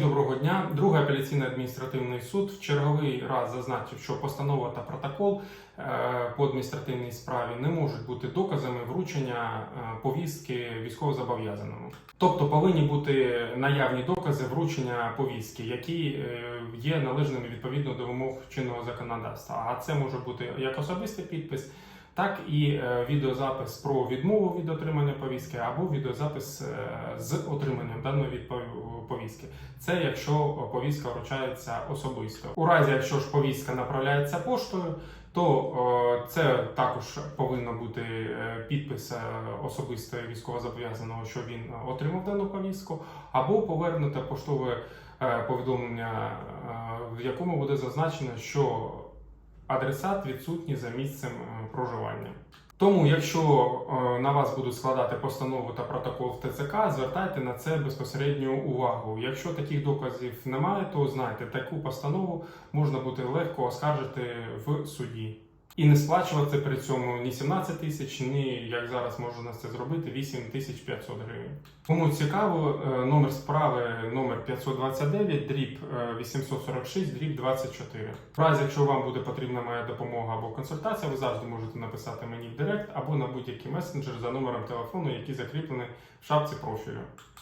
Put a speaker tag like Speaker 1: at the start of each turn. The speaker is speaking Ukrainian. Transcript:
Speaker 1: Доброго дня. Другий апеляційний адміністративний суд в черговий раз зазначив, що постанова та протокол е, по адміністративній справі не можуть бути доказами вручення е, повістки військовозобов'язаному. Тобто повинні бути наявні докази вручення повістки, які е, є належними відповідно до вимог чинного законодавства. А це може бути як особистий підпис. Так і е, відеозапис про відмову від отримання повістки або відеозапис е, з отриманням даної повістки. Це якщо повістка вручається особисто. У разі, якщо ж повістка направляється поштою, то е, це також повинно бути підпис е, особисто військовозобов'язаного, що він отримав дану повістку, або повернуте поштове повідомлення, в якому буде зазначено, що адресат відсутній за місцем е, проживання. Тому, якщо е, на вас будуть складати постанову та протокол в ТЦК, звертайте на це безпосередню увагу. Якщо таких доказів немає, то знайте, таку постанову можна буде легко оскаржити в суді. І не сплачувати при цьому ні 17 тисяч, ні як зараз можна це зробити 8 тисяч 500 гривень. Кому цікаво, е, номер справи номер 529, дріб е, 846, дріб 24. В разі, якщо вам буде потрібна моя допомога або консультація, ви завжди можете написати мені в директ або на будь-який месенджер за номером телефону, який закріплений в шапці профілю.